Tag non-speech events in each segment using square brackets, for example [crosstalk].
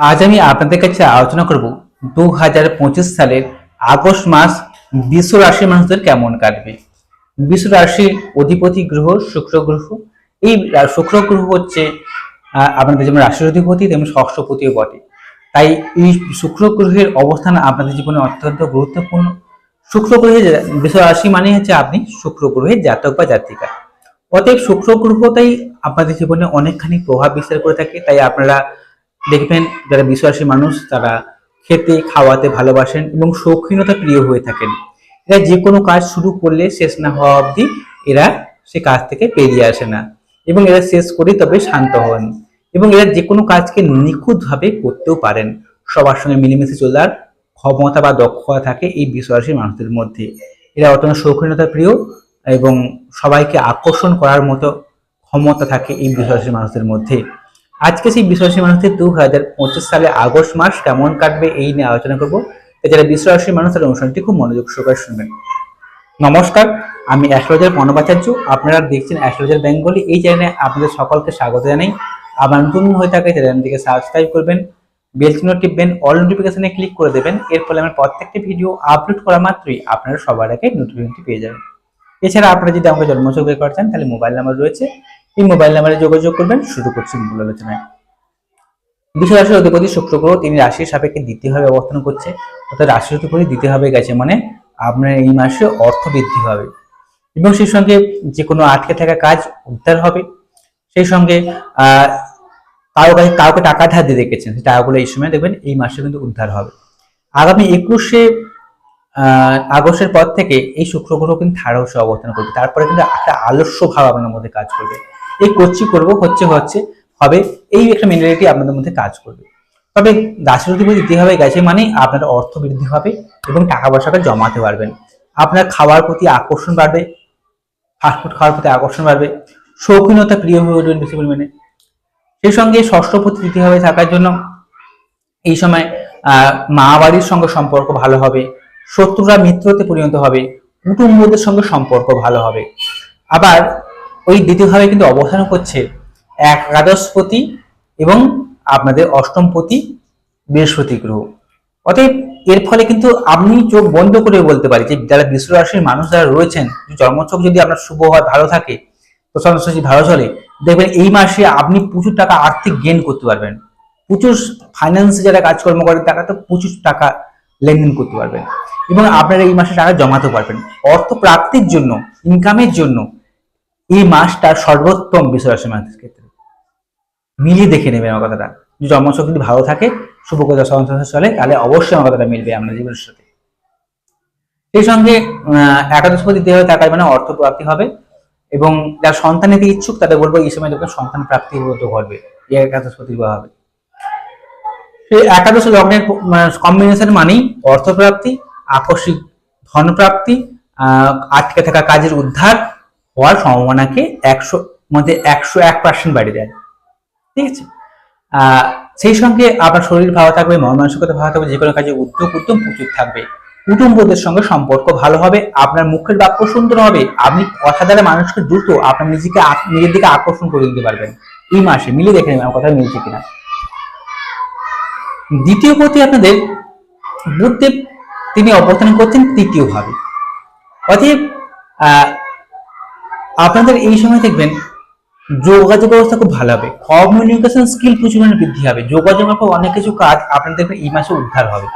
আজ আমি আপনাদের কাছে আলোচনা করব দু হাজার পঁচিশ সালের আগস্ট মাস বিশ্ব রাশির মানুষদের কেমন কাটবে? বিশ্ব রাশির অধিপতি গ্রহ, শুক্র গ্রহ। এই শুক্র গ্রহ হচ্ছে আপনাদের যেমন রাশির অধিপতি, তেমন ষষ্ঠপতিও বটে। তাই এই শুক্র গ্রহের অবস্থান আপনাদের জীবনে অত্যন্ত গুরুত্বপূর্ণ। শুক্র গ্রহের যে- বিশ্ব রাশি মানে হচ্ছে আপনি শুক্র গ্রহের জাতক বা জাতিকা। অতএব শুক্র গ্রহটাই আপনাদের জীবনে অনেকখানি প্রভাব বিস্তার করে থাকে। তাই আপনারা দেখবেন যারা বিশ্বাসী মানুষ, তারা খেতে, খাওয়াতে ভালোবাসেন এবং শৌখিনতা প্রিয় হয়ে থাকেন। এরা যে কোনো কাজ শুরু করলে শেষ না হওয়া অবধি এরা সে কাজ থেকে বেরিয়ে আসে না এবং এরা শেষ করে তবে শান্ত হন এবং এরা যে কোনো কাজকে নিখুঁতভাবে করতেও পারেন। সবার সঙ্গে মিলেমিশে চলার ক্ষমতা বা দক্ষতা থাকে এই বিশ্বাসী মানুষদের মধ্যে। এরা অত্যন্ত শৌখিনতা প্রিয় এবং সবাইকে আকর্ষণ করার মতো ক্ষমতা থাকে এই বিশ্বাসী মানুষদের মধ্যে। আজকে সেই বিশ্বাসী মানুষদের দু হাজার পঁচিশ সালে আগস্ট মাস কেমন কাটবে এই নিয়ে আলোচনা করব। যারা বিশ্বাসী মানুষ তারা অনুষ্ঠানটি খুব মনোযোগ সহকারে শুনবেন। নমস্কার, আমি অ্যাস্ট্রোলজার প্রণবাচার্য আপনারা দেখছেন অ্যাস্ট্রোলজার বেঙ্গলি। এই চ্যানেলে আপনাদের সকলকে স্বাগত জানাই। আবার নতুন হয়ে থাকে চ্যানেলটিকে সাবস্ক্রাইব করবেন, বেল চিহ্ন টিপবেন, অল নোটিফিকেশনে ক্লিক করে দেবেন। এর ফলে আমার প্রত্যেকটি ভিডিও আপলোড করা মাত্রই আপনারা সবার আগে নোটিফিকেশনটি পেয়ে যাবেন। এছাড়া আপনারা যদি আমাকে করতে চান, তাহলে মোবাইল নাম্বার রয়েছে এই মোবাইল নাম্বারে যোগাযোগ করবেন, শুরু করছি মূল আলোচনায়। রাশির অধিপতি শুক্র গ্রহ, তিনি রাশির সাপেক্ষে দ্বিতীয়ভাবে অবস্থান করছে, অর্থাৎ রাশির অধিপতি দ্বিতীয়ভাবে গেছে মানে আপনার এই মাসে অর্থ বৃদ্ধি হবে। এবং সেই সঙ্গে যে কোনো আটকে থাকা কাজ উদ্ধার হবে। সেই সঙ্গে কারও কাছে কাউকে টাকা ধার দিয়ে রেখেছেন, সেই টাকাগুলো এই সময় দেখবেন এই মাসে কিন্তু উদ্ধার হবে। আগামী একুশে আগস্টের পর থেকে এই শুক্র গ্রহ কিন্তু থার্ড হাউসে অবস্থান করবে। তারপরে কিন্তু একটা আলস্য ভাব আপনার মধ্যে কাজ করবে। এই করছি, করব, হচ্ছে হচ্ছে, হবে, এই একটা মেন্টালিটি আপনাদের মধ্যে কাজ করবে। তবে রাশির অধিপতি দ্বিতীয়ভাবে গেছে মানে আপনার অর্থ বৃদ্ধি হবে এবং টাকা পয়সাটা জমাতে পারবেন। আপনার খাওয়ার প্রতি আকর্ষণ বাড়বে ফাস্টফুড খাওয়ার প্রতি আকর্ষণ বাড়বে, শৌখিনতা প্রিয় হয়ে উঠবেন বেশি পরিমাণে। সেই সঙ্গে ষষ্ঠপতি তৃতীয়ভাবে থাকার জন্য এই সময় মা বাড়ির সঙ্গে সম্পর্ক ভালো হবে, শত্রুরা মিত্রতে পরিণত হবে, কুটুম্বদের সঙ্গে সম্পর্ক ভালো হবে। আবার ওই দ্বিতীয়ভাবে কিন্তু অবস্থান করছে একাদশপতি এবং আপনাদের অষ্টমপতি বৃহস্পতি গ্রহ। অতএব এর ফলে কিন্তু আপনি চোখ বন্ধ করে বলতে পারি যে যারা বিশ্ব রাশির মানুষ যারা রয়েছেন জন্মছক যদি আপনার শুভ হয় ভালো থাকে যদি ভালো চলে, দেখবেন এই মাসে আপনি প্রচুর টাকা আর্থিক গেন করতে পারবেন। প্রচুর ফাইন্যান্সে যারা কাজকর্ম করেন তারা তো প্রচুর টাকা লেনদেন করতে পারবেন। এবং আপনারা এই মাসে টাকা জমাতে পারবেন। অর্থ প্রাপ্তির জন্য ইনকামের জন্য এই মাসটা সর্বোত্তম রাশি মানুষের ক্ষেত্রে। মিলিয়ে দেখে নেবে আমার কথাটা। যদি জন্মছক যদি ভালো থাকে শুভ কথা সংসার চলে, তাহলে অবশ্যই আমার কথাটা মিলবে আপনার জীবনের সাথে। সেই সঙ্গে একাদশপতি দেহ থাকায় মানে অর্থ প্রাপ্তি হবে এবং যারা সন্তান নিতে ইচ্ছুক, তাদের বলব এই সময় দেখবেন সন্তান প্রাপ্তি হতে ঘটবে এই একাদশপতি দেওয়া হবে। সেই একাদশ লগ্নের কম্বিনেশন মানেই অর্থপ্রাপ্তি, আকস্মিক ধনপ্রাপ্তি আটকে থাকা কাজের উদ্ধার হওয়ার সম্ভাবনাকে একশো মধ্যে একশো এক পার্সেন্ট বাড়িয়ে দেয়। ঠিক আছে? সেই সঙ্গে আপনার শরীর ভালো থাকবে মন মানসিকতা ভালো থাকবে যে কোনো কাজে উদ্যোগ উদ্যম প্রচুর থাকবে। কুটুম্বদের সঙ্গে সম্পর্ক ভালো হবে আপনার মুখের বাক্য সুন্দর হবে আপনি কথা দ্বারা মানুষকে দ্রুত আপনার নিজেকে নিজের দিকে আকর্ষণ করে দিতে পারবেন। এই মাসে মিলিয়ে দেখে নেবেন আমার কথা মিলছে কিনা। দ্বিতীয় পতি আপনাদের বুধদেব তিনি অবস্থান করছেন তৃতীয় ভাবে অতএব আহ, আপনাদের এই সময় দেখবেন যোগাযোগ ব্যবস্থা খুব ভালো হবে। কমিউনিকেশন স্কিল প্রচুর বৃদ্ধি হবে। যোগাযোগের পর অনেক কিছু কাজ আপনাদের দেখবেন এই মাসে উদ্ধার হবে।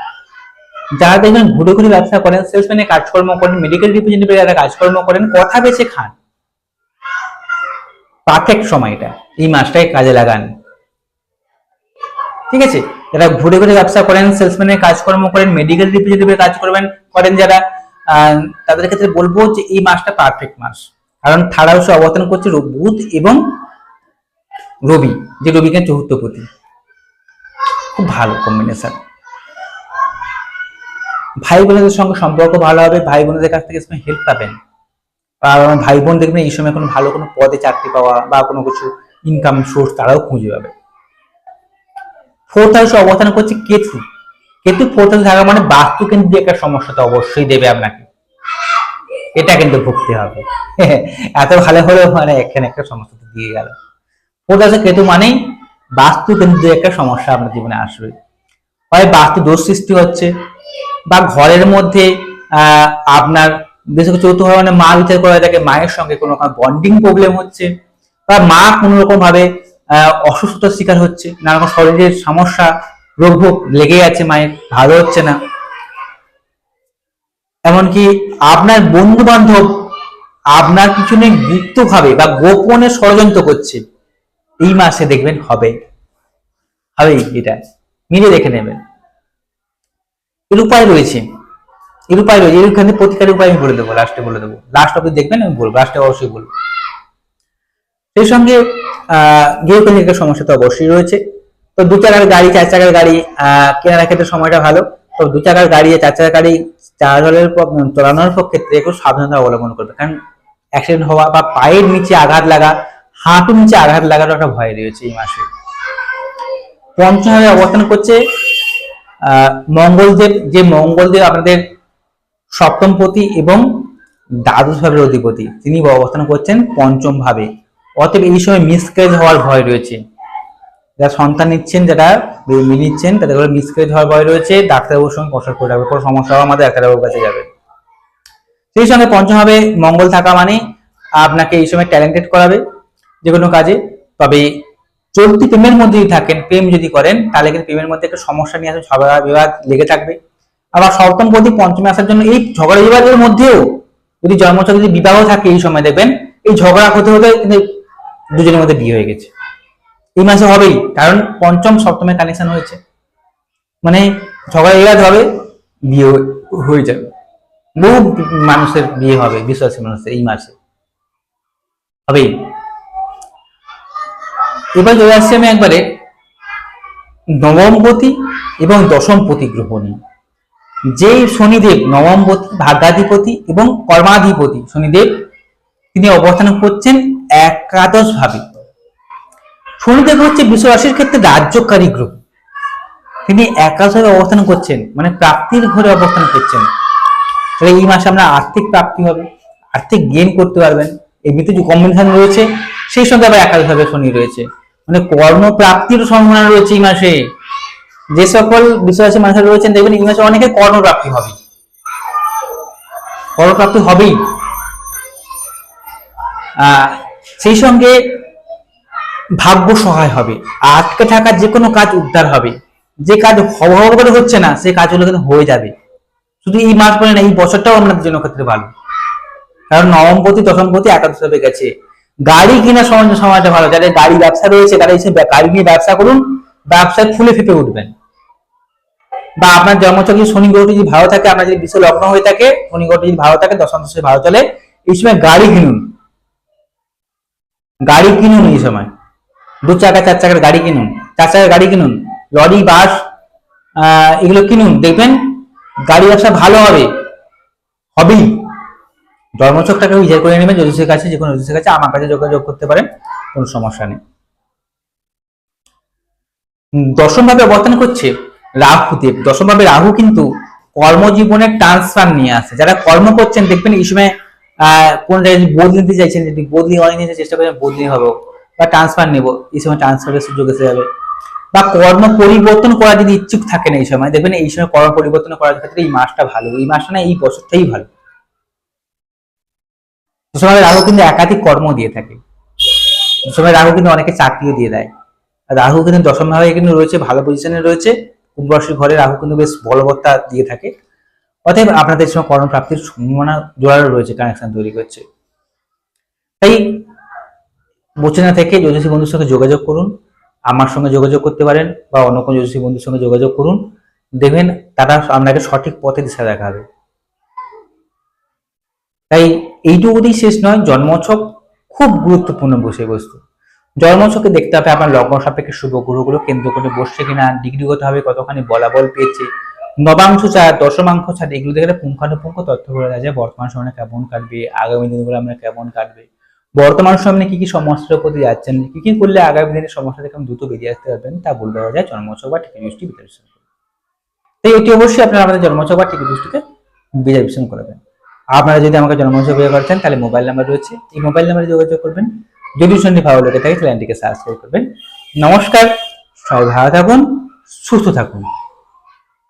যারা দেখবেন ঘুরে ঘুরে ব্যবসা করেন সেলসম্যানের কাজকর্ম করেন মেডিকেল রিপ্রেজেন্টেটিভ যারা কাজকর্ম করেন, কথা বেছে খান। পারফেক্ট সময়টা। এই মাসটাই কাজে লাগান। ঠিক আছে? যারা ঘুরে ঘুরে ব্যবসা করেন সেলসম্যানের কাজকর্ম করেন মেডিকেল রিপ্রেজেন্টেটিভের কাজ করবেন, করেন যারা তাদের ক্ষেত্রে বলব যে এই মাসটা পারফেক্ট মাস। কারণ থার্ড হাউসে অবস্থান করছে বুধ এবং রবি, যে রবিকে চতুর্থপতি। খুব ভালো কম্বিনেশন ভাই বোনদের সঙ্গে সম্পর্ক ভালো হবে, ভাই বোনদের কাছ থেকে সময় হেল্প পাবেন। আমার ভাই বোন দেখবেন এই সময় কোনো ভালো কোনো পদে চাকরি পাওয়া বা কোনো কিছু ইনকাম সোর্স তারাও খুঁজে পাবে। ফোর্থ হাউসে অবস্থান করছে কেতু। কেতু ফোর্থ হাউসে থাকা মানে বাস্তু কেন্দ্রিক একটা সমস্যা তো অবশ্যই দেবে আপনাকে। এটা কিন্তু ভুগতে হবে। [laughs] এত ভালো হলেও মানে এখানে একটা সমস্যা তো দিয়ে গেল। হাউসে কেতু মানেই বাস্তু কেন্দ্রিক একটা সমস্যা আপনার জীবনে আসবে। হয় বাস্তু দোষ সৃষ্টি হচ্ছে, বা ঘরের মধ্যে আপনার বিশেষ করে চতুর্থ মানে মা বিচার করা থাকে মায়ের সঙ্গে কোনো রকম বন্ডিং প্রবলেম হচ্ছে, বা মা কোনো রকম ভাবে অসুস্থতার শিকার হচ্ছে, নানা রকম শরীরের সমস্যা, রোগ লেগেই আছে, মায়ের ভালো হচ্ছে না। এমনকি আপনার বন্ধু বান্ধব আপনার পিছনে গুপ্তভাবে বা গোপনে ষড়যন্ত্র করছে, এই মাসে দেখবেন হবে। হবেই এটা। মিলে দেখে নেবেন। এর উপায় রয়েছে। এর উপায় রয়েছে। এর এখানে প্রতিকারের উপায় আমি বলে দেবো লাস্টে বলে দেবো। লাস্ট অব্দি দেখবেন, আমি বলব। লাস্টে অবশ্যই বলব। সেই সঙ্গে, আহ সমস্যা তো অবশ্যই রয়েছে। তো দু চাকার গাড়ি, চার চাকার গাড়ি, আহ, কেনার ক্ষেত্রে সময়টা ভালো। তো দু চাকার গাড়ি চার চাকার গাড়ি প- চালানোর ক্ষেত্রে একটু সাবধানতা অবলম্বন করবে। কারণ অ্যাক্সিডেন্ট হওয়া বা পায়ের নিচে আঘাত লাগা হাঁটুর নিচে আঘাত লাগার একটা ভয় রয়েছে এই মাসে। পঞ্চমভাবে অবস্থান করছে মঙ্গলদেব। যে মঙ্গলদেব আপনাদের সপ্তম সপ্তমপতি এবং দ্বাদশ ভাবের অধিপতি, তিনি অবস্থান করছেন পঞ্চম ভাবে। অতএব এই সময় মিসক্যারেজ হওয়ার ভয় রয়েছে। যারা সন্তান নিচ্ছেন, যারা বেবি নিচ্ছেন, তাদের করে মিসক্যারেজ হওয়ার ভয় রয়েছে, ডাক্তারবাবুর সঙ্গে কনসাল্ট করে রাখবে কোনো সমস্যা হওয়া আমাদের ডাক্তারবাবুর কাছে যাবে। সেই সঙ্গে পঞ্চম ভাবে মঙ্গল থাকা মানে আপনাকে এই সময় ট্যালেন্টেড করাবে যে কোনো কাজে। তবে চলতি প্রেমের মধ্যে যদি থাকেন, প্রেম যদি করেন, তাহলে কিন্তু প্রেমের মধ্যে একটা সমস্যা নিয়ে আসবে ঝগড়া, বিবাদ লেগে থাকবে। আবার সপ্তম প্রতি পঞ্চমে আসার জন্য এই ঝগড়া, বিবাদের মধ্যেও যদি জন্মছক যদি বিবাহ থাকে এই সময় দেখবেন, এই ঝগড়া হতে হতে কিন্তু দুজনের মধ্যে বিয়ে হয়ে গেছে। এই মাসে হবেই, কারণ পঞ্চম, সপ্তমে কানেকশন হয়েছে। মানে ঝগড়া বিবাদ হবে, বিয়ে হয়ে- যাবে। বহু মানুষের বিয়ে হবে, বিশ্বাসী মানুষের এই মাসে। হবেই। এবার চলে আসছি আমি একবারে নবমপতি এবং দশমপতি গ্রহ নিয়ে। যে শনিদেব নবমপতি, ভাগ্যাধিপতি এবং কর্মাধিপতি শনিদেব, তিনি অবস্থান করছেন একাদশ ভাবে শনিদেব হচ্ছে বিশ্ব রাশির ক্ষেত্রে রাজ্যকারী গ্রহ তিনি একাদশভাবে অবস্থান করছেন মানে প্রাপ্তির ঘরে অবস্থান করছেন। তাহলে এই মাসে আমরা আর্থিক প্রাপ্তি হবে, আর্থিক গেইন করতে পারবেন। এমনিতে যে কম্বিনেশন রয়েছে, সেই সঙ্গে আবার একাদশভাবে শনি রয়েছে। মানে কর্মপ্রাপ্তির সম্ভাবনা রয়েছে এই মাসে। যে সকল বিশ্বাসী মানুষরা রয়েছেন, দেখবেন এই মাসে অনেকের কর্মপ্রাপ্তি হবে। কর্মপ্রাপ্তি হবেই। সেই সঙ্গে ভাগ্য সহায় হবে। আটকে থাকা যে কোনো কাজ উদ্ধার হবে। যে কাজ হব করে হচ্ছে না সেই কাজগুলো কিন্তু হয়ে যাবে। শুধু এই মাস বলে না, এই বছরটাও আপনাদের জন্য ক্ষেত্রে ভালো। কারণ নবম নবমপতি দশমপতি একাদশ হবে গেছে। গাড়ি সময় সময়টা ভালো। যাদের গাড়ি ব্যবসা রয়েছে, তারা এসে গাড়ি নিয়ে ব্যবসা করুন, ব্যবসায় ফুলে ফেপে উঠবেন। বা আপনার জন্মচক্র যদি শনি গ্রহটি যদি ভালো থাকে, আপনার যদি বিশ্ব লগ্ন হয়ে থাকে, শনি যদি ভালো থাকে, দশম দশে ভালো চলে, এই সময় গাড়ি কিনুন। গাড়ি কিনুন এই সময়। দু চাকা চার চাকার গাড়ি কিনুন চার চাকার গাড়ি কিনুন লরি বাস এগুলো কিনুন দেখবেন গাড়ি ব্যবসা ভালো হবে। হবেই। জন্মছকটাকে বিচার করে নেবেন জ্যোতিষের কাছে যে কোনো জ্যোতিষের কাছে আমার কাছে যোগাযোগ করতে পারেন কোনো সমস্যা নেই। উম, দশম অবস্থান করছে রাহুদেব দশম ভাবে রাহু কিন্তু কর্মজীবনের ট্রান্সফার নিয়ে আসে। যারা কর্ম করছেন দেখবেন এই সময় আহ কোন জায়গায় বদলি নিতে চাইছেন যদি বদলি অনেক চেষ্টা করেন বদলি হবে বা ট্রান্সফার নেব। এই সময় ট্রান্সফারের সুযোগ এসে যাবে। বা কর্ম পরিবর্তন করার যদি ইচ্ছুক থাকেন এই সময় দেখবেন এই সময় কর্ম পরিবর্তন করার ক্ষেত্রে এই মাসটা ভালো, এই মাসটা না এই বছরটাই ভালো। সময় রাহু কিন্তু একাধিক কর্ম দিয়ে থাকে। সময় রাহু কিন্তু অনেকে চাকরিও দিয়ে দেয়। আর রাহু কিন্তু দশম ভাবে কিন্তু রয়েছে, ভালো পজিশনে রয়েছে। কুম্ভ রাশির ঘরে রাহু কিন্তু বেশ বলবত্তা দিয়ে থাকে। অতএব আপনাদের সময় কর্মপ্রাপ্তির সম্ভাবনা জোরালো রয়েছে কানেকশন তৈরি করছে। তাই বচনা থেকে জ্যোতিষী বন্ধুর সঙ্গে যোগাযোগ করুন, আমার সঙ্গে যোগাযোগ করতে পারেন বা অন্য কোনো জ্যোতিষী বন্ধুর সঙ্গে যোগাযোগ করুন। দেখবেন তারা আপনাকে সঠিক পথে দিশা দেখাবে। তাই এইটুকুতেই শেষ নয় জন্মছক খুব গুরুত্বপূর্ণ বিষয়বস্তু। জন্মছকে দেখতে হবে আপনার লগ্ন সাপেক্ষে শুভ গ্রহগুলো কেন্দ্র করে বসছে কিনা ডিগ্রিগত ভাবে কতখানি বলাবল পেয়েছে। নবাংশ চার, দশমাংশ চার, এগুলো দেখে পুঙ্খানুপুঙ্খ তথ্য দেওয়া যায় বর্তমান সময়ে কেমন কাটবে, আগামী দিনগুলো আমরা কেমন কাটবে। বর্তমান সময়ে কি কি সমস্যার প্রতি যাচ্ছেন? কি কি করলে আগামী দিনের সমস্যা থেকে দ্রুত বেরিয়ে আসতে পারবেন তা বলে দেওয়া যায় জন্মছক বা টিকি দৃষ্টি বিশ্লেষণ। তাই এটি অবশ্যই আপনারা আমাদের জন্মছক বা টিকি দৃষ্টিকে বিশ্লেষণ করবেন আপনারা যদি আমাকে জন্মছক বিয়ে করছেন তাহলে মোবাইল নাম্বার রয়েছে। এই মোবাইল নাম্বারে যোগাযোগ করবেন। যদি শুনতে ভালো লেগে থাকে, চ্যানেলটিকে সাবস্ক্রাইব করবেন। নমস্কার, সবাই ভালো থাকুন, সুস্থ থাকুন।